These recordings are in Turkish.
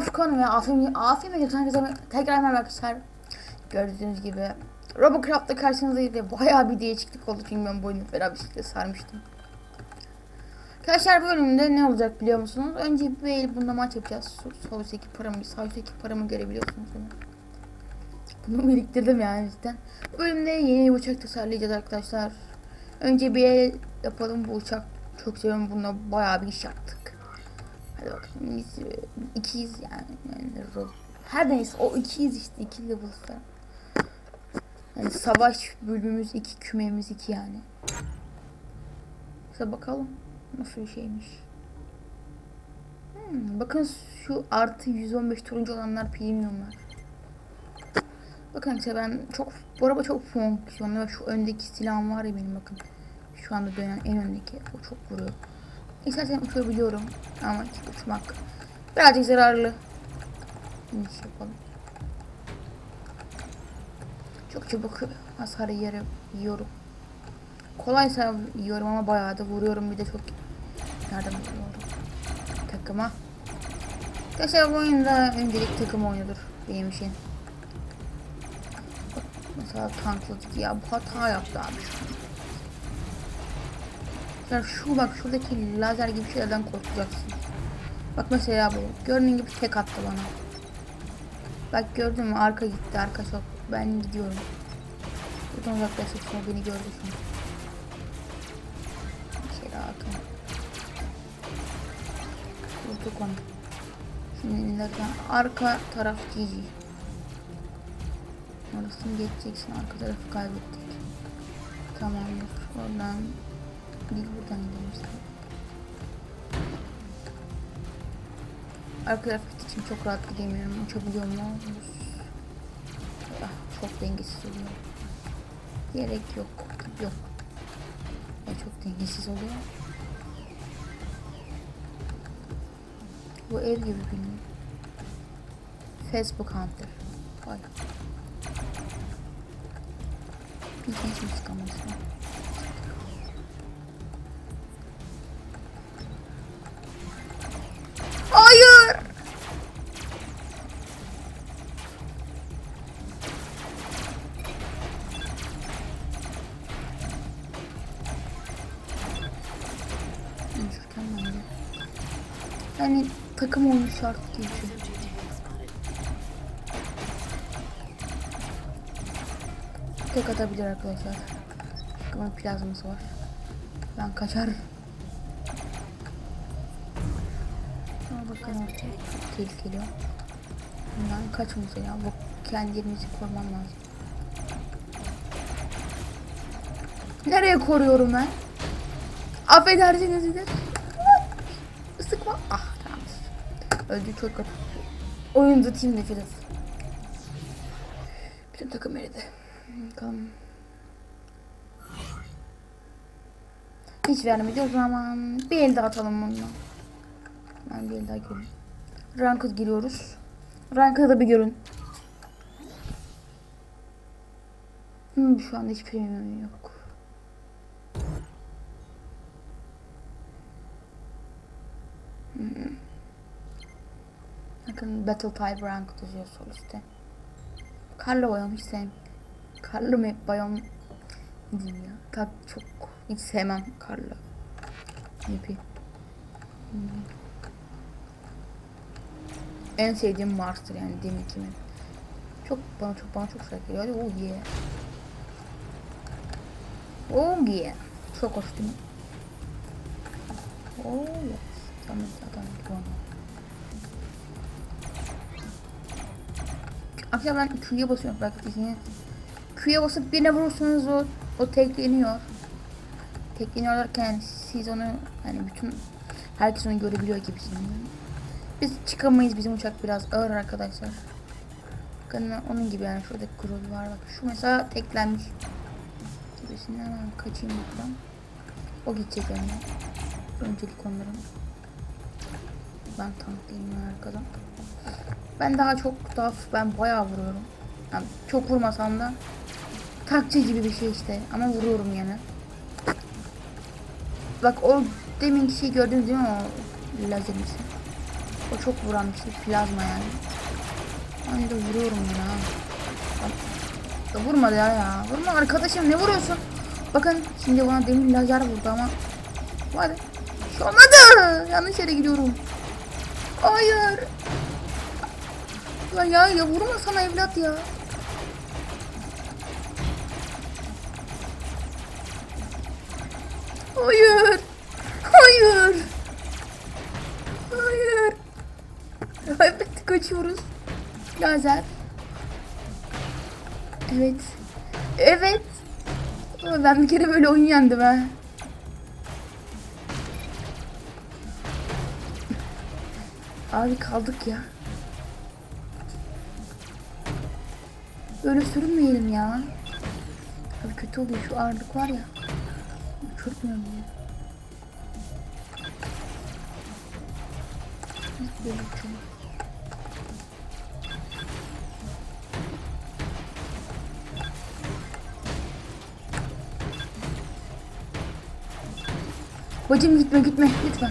Furkan ve Afim, Afim ve Gökhan Kızar'ın tekrar merhaba arkadaşlar. Gördüğünüz gibi Robocraft'ta karşınızdayız ve bayağı bir değişiklik oldu çünkü ben bu oyunu bisiklet sarmıştım. Arkadaşlar bu bölümde ne olacak biliyor musunuz? Önce bir el bunda maç yapacağız. Sol, üstteki paramı, sağ üstteki paramı görebiliyorsunuz. Bunu. Bunu biriktirdim yani cidden. Bu bölümde yeni uçak tasarlayacağız arkadaşlar. Önce bir el yapalım bu uçak. Çok seviyorum bununla bayağı bir iş yaptık. Hadi bakalım biz ikiyiz yani. yani her neyse o ikiyiz işte iki level'da. Yani savaş bölümümüz iki kümemiz iki yani. İşte bakalım nasıl bir şeymiş. Hmm, bakın şu artı 115 turuncu olanlar premiumlar. Bakın işte ben çok bu araba çok fonksiyonlu ve şu öndeki silahım var ya benim bakın. Şu anda dönen en öndeki o çok vuruyor. İstersen uçabiliyorum ama uçmak birazcık zararlı. Şimdi şey yapalım. Çok çabuk hasar yere yiyorum. Kolaysa yiyorum ama bayağı da vuruyorum bir de çok yardım ediyorum takıma. Arkadaşlar bu oyunda öncelik takım oyunudur benim için. Mesela tankladık ya bu hata yaptı abi Ya şu bak şuradaki lazer gibi şeylerden korkacaksın. Bak mesela bu. Gördüğün gibi tek attı bana. Bak gördün mü arka gitti arka çok. Ben gidiyorum. Buradan uzaklaştık sonra beni gördü şey daha atın. Vurduk onu. Şimdi nereden? Arka taraf GG. Orasını geçeceksin. Arka tarafı kaybettik. Tamamdır. Oradan biz buradan işte. Arka gittiği için çok rahat gidemiyorum. Uçabiliyor mu? Ah, çok dengesiz oluyor. Gerek yok. Yok. Ya çok dengesiz oluyor. Bu ev gibi bilmiyorum. Facebook Hunter. Vay. Bir genç müzik şart bir şey. Tek atabilir arkadaşlar. Takımın plazması var. Ben kaçar. Ama bakın çok tehlikeli. Bundan kaç mesela. Bu kendi yerimizi korumam lazım. Nereye koruyorum ben? Affedersiniz de. Sıkma. Ah tamam. Öldü çok. Oyuncu team nefret. Bütün takım eridi. Bakalım. Hiç vermedi o zaman. Bir el daha atalım bununla. Ben bir el daha görün. Ranked giriyoruz. Ranked'ı bir görün. Hmm, şu anda hiç premium yok. Bakın Battle Type Ranked yazıyor sol üstte. Karlı bayom hiç sevmem. Karlı map bayom ne diyeyim ya. Tak çok hiç sevmem karlı. Map'i. Hmm. En sevdiğim Mars'tır yani demin kimin. Çok bana çok bana çok sıcak geliyor. Hadi oh yeah. Oh yeah. Çok hoş değil mi? Oh yes. Tamam tamam. Akşam ben Q'ya basıyorum belki Q'ya basıp birine vurursanız o, o tekleniyor. Tekleniyor derken siz onu yani bütün herkes onu görebiliyor gibisiniz. Biz çıkamayız bizim uçak biraz ağır arkadaşlar. Bakın onun gibi yani şurada kurul var bak. Şu mesela teklenmiş. Gibisinden hemen kaçayım buradan. O gidecek yani. Öncelik onların. Ben tanklayayım arkadan. Ben daha çok daha ben bayağı vuruyorum. Yani çok vurmasam da takçı gibi bir şey işte ama vuruyorum yine. Bak o demin şey gördünüz değil mi o lazerimizi? O çok vuran bir şey. Plazma yani. Ben de vuruyorum ya. Bak. Ya vurmadı ya ya. Vurma arkadaşım ne vuruyorsun? Bakın şimdi bana demir lazer vurdu ama. Hadi. Şu olmadı. Yanlış yere gidiyorum. Hayır. Ya ya ya vurma sana evlat ya. Hayır. Hayır. Hayır. Evet kaçıyoruz. Lazer. Evet. Evet. Ben bir kere böyle oyun yendim ha. Abi kaldık ya. Böyle sürünmeyelim ya. Abi kötü oluyor şu ağırlık var ya. Böyle uçuyor. Bacım gitme gitme lütfen.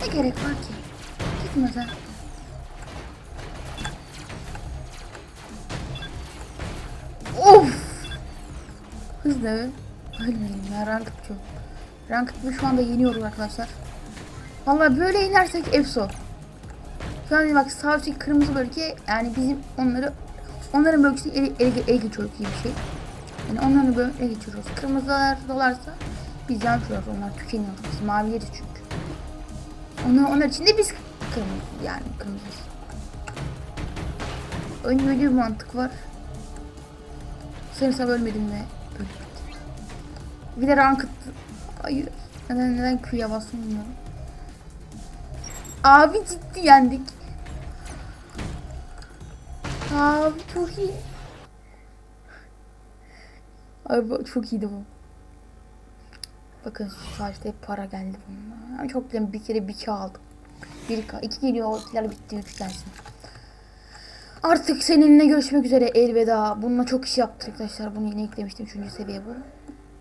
Ne gerek var ki? Gitme sen. Hızlı. Ölmeyelim ya rank çok. Rank şu anda yeniyoruz arkadaşlar. Vallahi böyle inersek Efso. Şu an bak sağ üstteki kırmızı bölge yani bizim onları onların bölgesini ele, ele, ele geçiyoruz gibi bir şey. Yani onların böyle ele geçiriyoruz. Kırmızılar dolarsa biz yanıyoruz onlar tükeniyor. Biz maviyeriz çünkü. Onlar, onlar için de biz kırmızı yani kırmızıyız. Oyun böyle bir mantık var. Sanırsam ölmedim öldüm. Bir de ranked. Hayır. Neden neden Q'ya bilmiyorum. Abi ciddi yendik. Abi çok iyi. Abi çok iyiydi bu. Bakın şu saatte para geldi bununla. Çok güzel bir kere bir K aldım. Bir K. iki geliyor ortalar bitti üç gelsin. Artık seninle görüşmek üzere elveda. Bununla çok iş yaptık arkadaşlar. Bunu yine eklemiştim. Üçüncü seviye bu.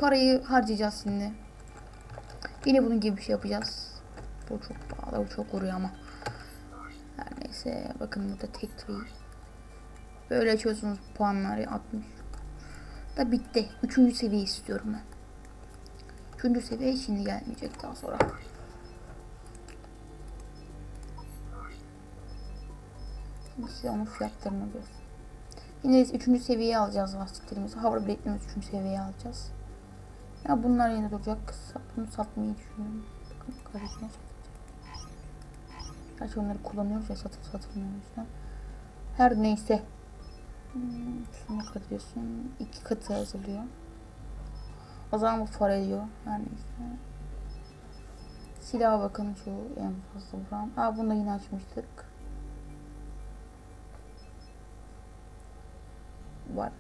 Parayı harcayacağız şimdi. Yine bunun gibi bir şey yapacağız. Bu çok pahalı. Bu çok vuruyor ama. Her neyse. Bakın burada tek tree. Böyle açıyorsunuz puanları 60. Da bitti. Üçüncü seviye istiyorum ben. Üçüncü seviye şimdi gelmeyecek daha sonra. Şimdi onun fiyatlarını göster. Yine biz üçüncü seviyeye alacağız lastiklerimizi. Hava biletlerimizi üçüncü seviyeye alacağız. Ya bunlar yine duracak. Bunu satmayı düşünüyorum. Satacağım. Gerçi onları kullanıyoruz ya satıp satılmıyor yüzden. Her neyse. Hmm, Şunu diyorsun? İki katı yazılıyor. O zaman bu para ediyor. Her neyse. Silaha bakın şu en fazla vuran. Aa bunu da yine açmıştık. Var.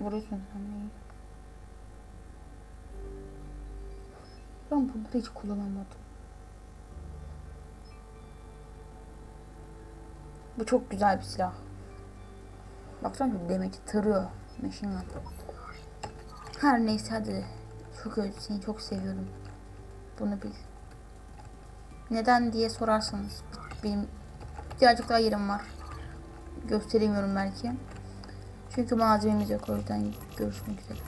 Vuruyorsun sen de Ben bunları hiç kullanamadım. Bu çok güzel bir silah. Baksana şu demeci tarıyor. Machine gun. Her neyse hadi. Çok öyle seni çok seviyorum. Bunu bil. Neden diye sorarsanız benim birazcık daha yerim var. Gösteremiyorum belki. Çünkü malzememiz yok o yüzden görüşmek üzere.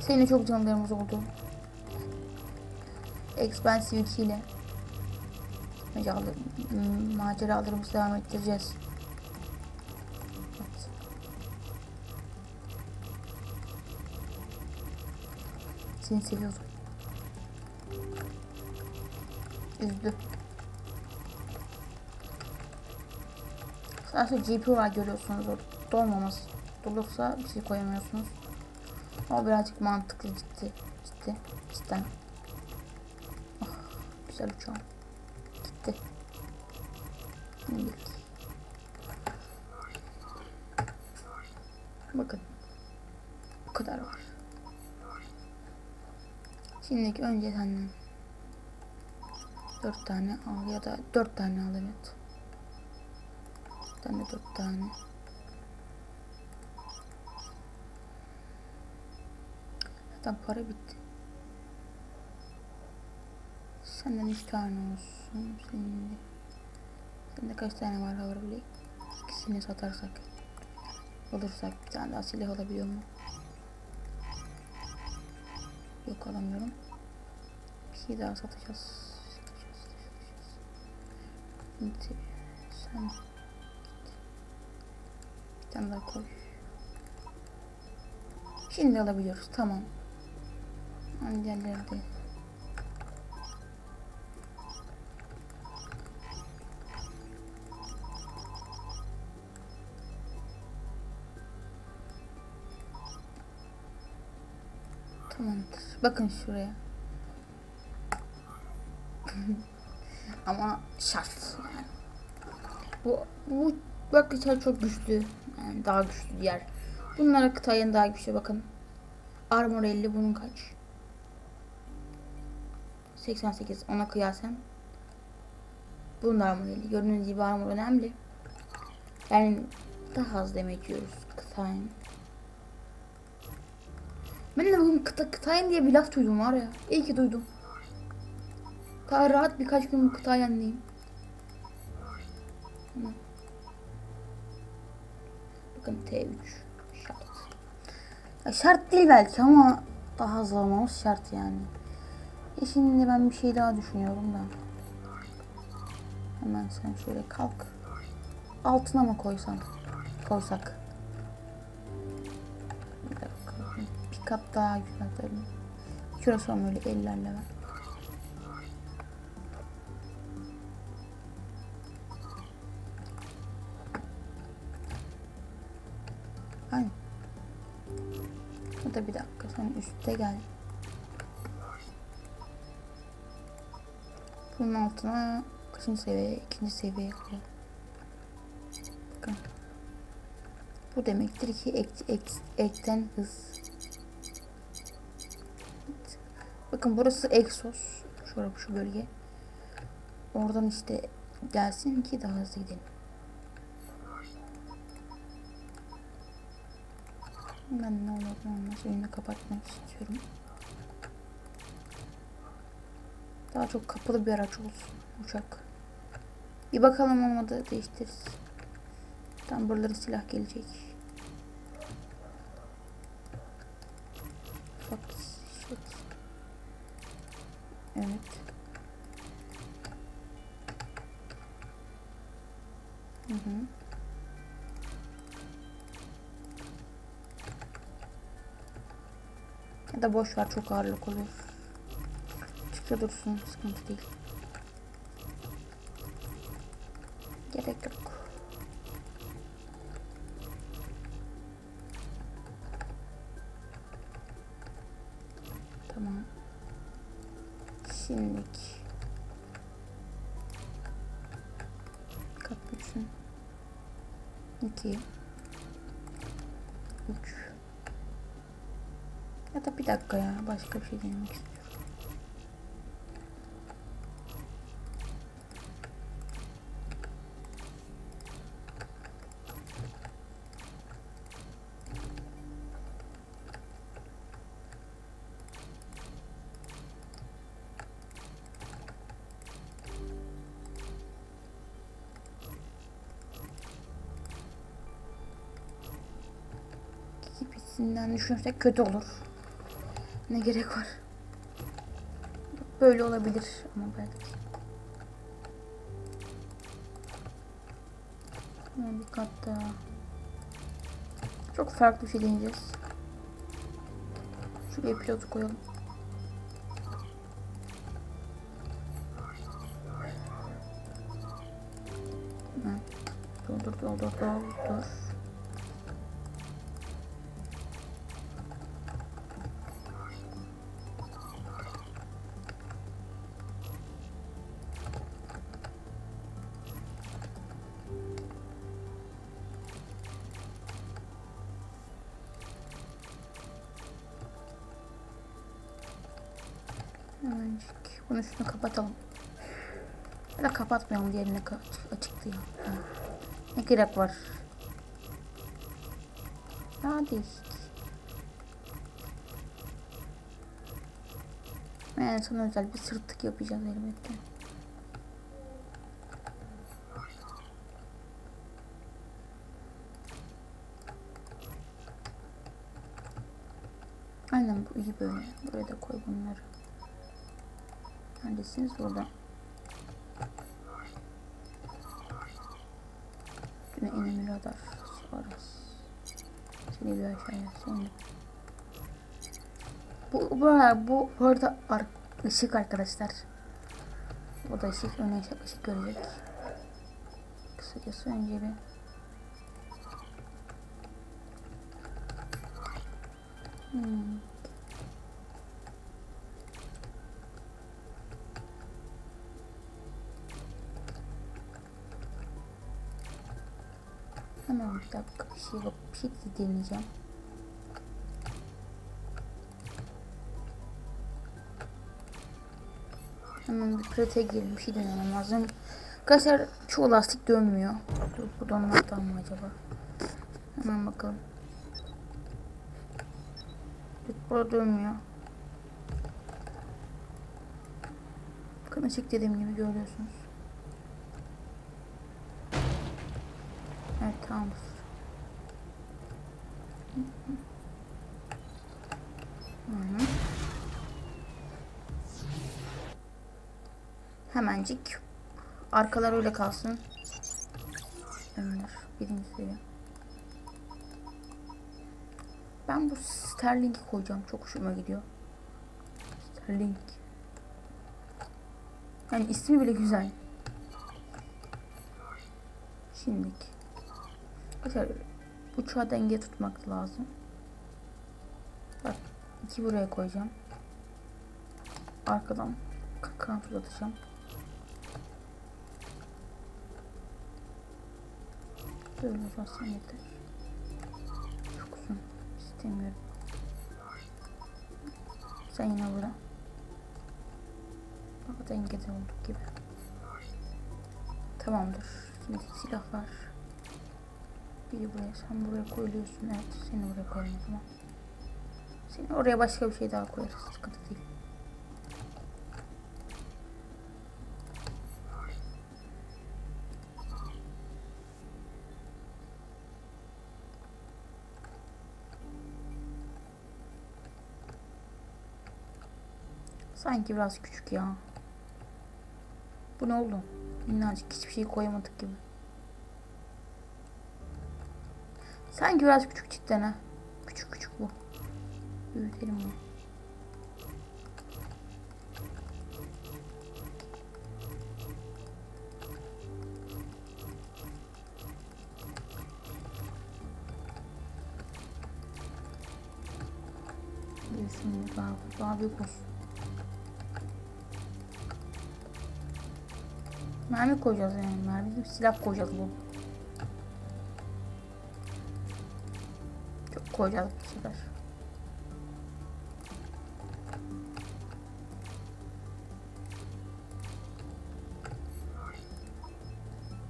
Seninle çok canlarımız oldu. Expensive 2 ile maceralar, m- maceralarımızı devam ettireceğiz. Evet. Seni seviyorum. Üzdü. Sadece GP var görüyorsunuz orada. Dolmaması. Dolursa bir şey koyamıyorsunuz. Ama birazcık mantıklı ciddi. Ciddi. Cidden. Güzel uçağım. Gitti. Şimdilik. Bakın. Bu kadar var. Şimdilik önce senden dört tane al ya da dört tane al evet. Tane dört tane. Zaten para bitti. Senden üç tane olsun. Senin de. Bende kaç tane var Hoverblade? İkisini satarsak. Olursak bir tane daha silah alabiliyor mu? Yok alamıyorum. Bir şey daha satacağız. Şimdi sen git. Bir tane daha koy. Şimdi alabiliyoruz. Tamam. Hani diğerleri de. Bakın şuraya. Ama şart yani. Bu bu bak kıta çok güçlü. Yani daha güçlü diğer. Bunlara kıtayın daha güçlü bakın. Armor 50 bunun kaç? 88 ona kıyasen. Bunun armor 50. Gördüğünüz gibi armor önemli. Yani daha az demek yiyoruz kıtayın. Ben de bugün kıta, kıtayın diye bir laf duydum var ya. İyi ki duydum. Daha rahat birkaç gün kıtayenliyim. Bakın T3 şart. Ya şart değil belki ama daha hızlı şart yani. E şimdi ben bir şey daha düşünüyorum da. Hemen sen şöyle kalk. Altına mı koysam? Koysak. Kat daha yükseltelim. Şurası olmalı ellerle ben. Aynen. Da bir dakika sen üstte gel. Bunun altına kaçıncı seviye? ikinci seviye koyalım. Bu demektir ki ek, ek, ekten hız. Bakın burası Exos. Şurada şu bölge. Oradan işte gelsin ki daha hızlı gidelim. Ben ne olur ne olmaz oyunu kapatmak istiyorum. Daha çok kapalı bir araç olsun uçak. Bir bakalım olmadı değiştiririz. Tam buralara silah gelecek. Evet. Hı hı. Ya da boş ver çok ağırlık olur. Çıkta dursun sıkıntı değil. Gerek yok. Şimdilik. Kapuçun. 2 3 Ya da bir dakika ya. Başka bir şey denemek istiyorum. Gibisinden düşünürsek kötü olur. Ne gerek var? Böyle olabilir ama belki. Hemen bir kat daha. Çok farklı bir şey deneyeceğiz. Şuraya pilotu koyalım. Hemen. Dur dur Hemencik. Bunun üstünü kapatalım. Ya da kapatmayalım diğerini açıktı ya. Yani. Ne gerek var? Daha değişik. En son özel bir sırtlık yapacağız elbette. Aynen bu iyi böyle. Buraya da koy bunları. Neredesiniz burada? Yine enemy radar. Suarez. Seni bir aşağıya. Seni. Bu, bu, bu, bu ar ışık arkadaşlar. Bu da ışık. Öne ışık görecek. Kısacası önce bir Hmm. Hemen bir dakika bir şey de deneyeceğim. Hemen bir pratiğe girelim bir şey denemem lazım. Arkadaşlar çoğu lastik dönmüyor. Dur bu donmaktan mı acaba? Hemen bakalım. Burada dönmüyor. Bakın açık dediğim gibi görüyorsunuz. Tamamdır. Hı. Hemencik. Arkalar öyle kalsın. Önler. Birinci seviye. Ben bu Sterling'i koyacağım. Çok hoşuma gidiyor. Sterling. Yani ismi bile güzel. Şimdilik. Arkadaşlar uçağı denge tutmak lazım. Bak iki buraya koyacağım. Arkadan kanat uzatacağım. Böyle uzatsam yeter. Çok uzun istemiyorum. Sen yine burada. Bak dengede olduk gibi. Tamamdır. Şimdi silah var. Biri buraya. Sen buraya koyuyorsun. Evet. Seni oraya koyalım o zaman. Seni oraya başka bir şey daha koyarız. Sıkıntı değil. Sanki biraz küçük ya. Bu ne oldu? Minnacık hiçbir şey koyamadık gibi. Sanki biraz küçük cidden ha. Küçük küçük bu. Büyütelim bunu. Büyüsün daha, daha büyük olsun. Mermi koyacağız yani. Mermi silah koyacağız bu. Koyacağız bu.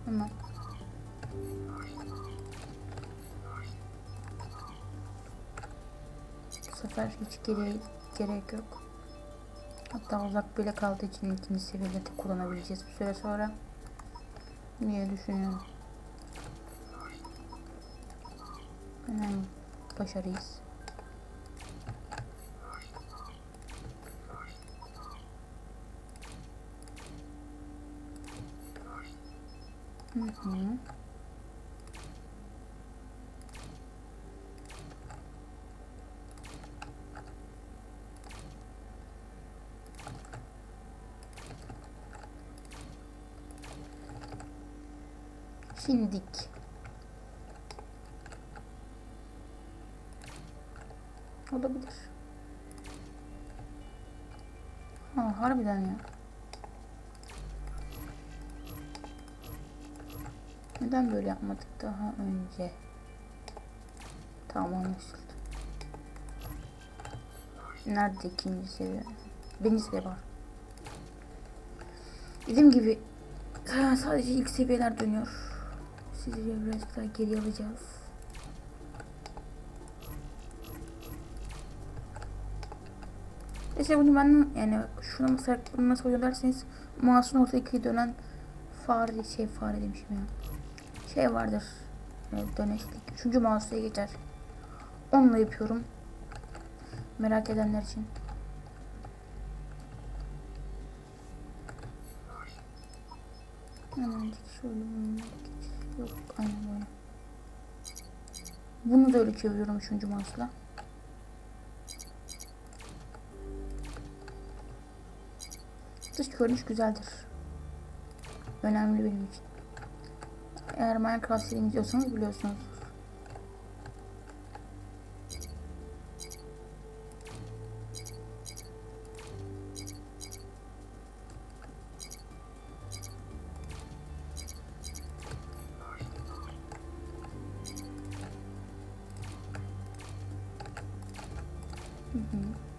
Hemen. Bu sefer hiç gere gerek yok. Hatta uzak bile kaldığı için ikinci seviyede de kullanabileceğiz bir süre sonra. Diye düşünüyorum. Hemen başarıyız. Hı hı. Şimdik. Olabilir. Ha, harbiden ya. Neden böyle yapmadık daha önce? Tamam anlaşıldı. Nerede ikinci seviye? Birinci seviye var. Dediğim gibi sadece ilk seviyeler dönüyor. Sizi biraz daha geri alacağız. İşte bunu ben yani mesela bunu nasıl oluyor derseniz mouse'un ortadaki dönen fare şey fare demişim ya. Şey vardır. Evet, döneşlik. Üçüncü mouse'ya geçer. Onunla yapıyorum. Merak edenler için. Hemen şöyle. Yok aynen böyle. Bunu da öyle çeviriyorum üçüncü mouse'la. Dış görünüş güzeldir. Önemli benim için. Eğer Minecraft serimi biliyorsunuz. Hı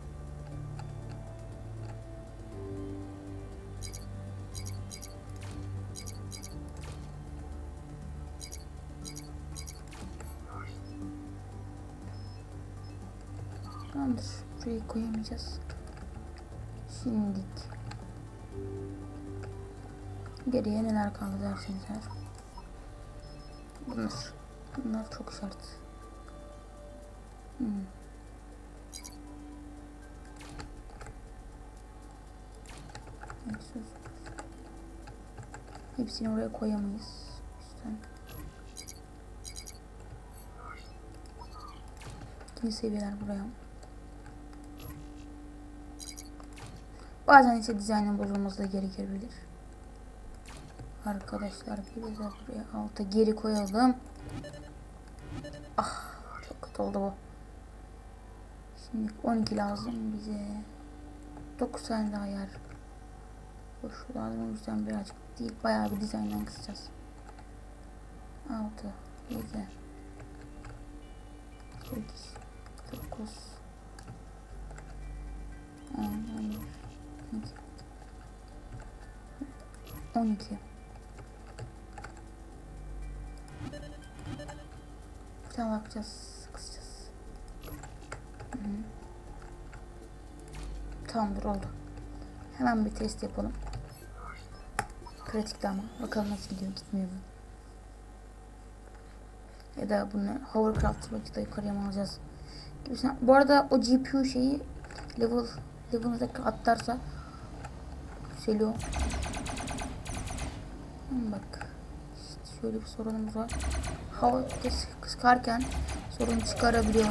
Burayı koyamayacağız. Şimdilik. Geriye neler kaldı derseniz eğer. Bunlar. Bunlar çok şart. Hmm. Hepsini oraya koyamayız. Yüzden. İkinci seviyeler buraya. Bazen ise dizaynın bozulması da gerekebilir. Arkadaşlar bir de buraya alta geri koyalım. Ah çok kötü oldu bu. Şimdi 12 lazım bize. 9 tane daha yer. Boş lazım o yüzden birazcık değil bayağı bir dizayndan kısacağız. 6 7 8 9 10 11 12 Bir tane bakacağız. Kısacağız. Tamamdır oldu. Hemen bir test yapalım. Pratikte ama. Bakalım nasıl gidiyor gitmiyor mu? Ya da bunu hovercraft belki de yukarıya mı alacağız? Gibisinden. Bu arada o GPU şeyi level level'daki atlarsa yükseliyor. Bak. Şöyle bir sorunumuz var. Hava kıs kıskarken sorun çıkarabiliyor.